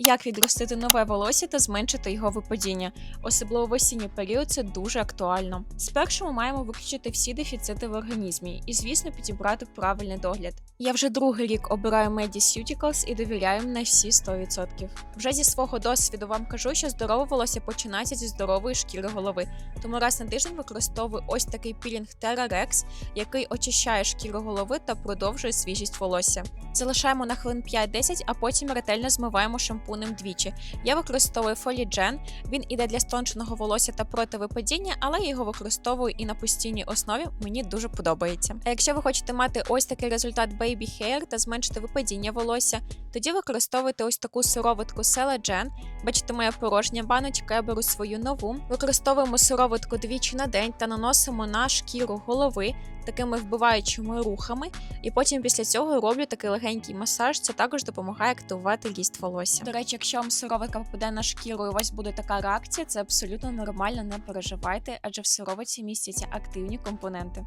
Як відростити нове волосся та зменшити його випадіння, особливо в осінній період це дуже актуально. Спершу ми маємо виключити всі дефіцити в організмі і, звісно, підібрати правильний догляд. Я вже другий рік обираю Mediceuticals і довіряю на всі 100%. Вже зі свого досвіду вам кажу, що здорове волосся починається зі здорової шкіри голови. Тому раз на тиждень використовую ось такий пілінг Terra Rex, який очищає шкіру голови та продовжує свіжість волосся. Залишаємо на хвилин 5-10, а потім ретельно змиваємо шампунем двічі. Я використовую Фоліджен. Він іде для стонченого волосся та проти випадіння, але я його використовую і на постійній основі. Мені дуже подобається. А якщо ви хочете мати ось такий результат Baby Hair та зменшити випадіння волосся, тоді використовуйте ось таку сироватку Селеджен. Бачите, моя порожня баночка, я беру свою нову. Використовуємо сироватку двічі на день та наносимо на шкіру голови такими вбиваючими рухами. І потім після цього роблю такий легенький масаж. Це також допомагає активувати ріст волосся. До речі, якщо вам сироватка попаде на шкіру і у вас буде така реакція, це абсолютно нормально, не переживайте, адже в сироватці містяться активні компоненти.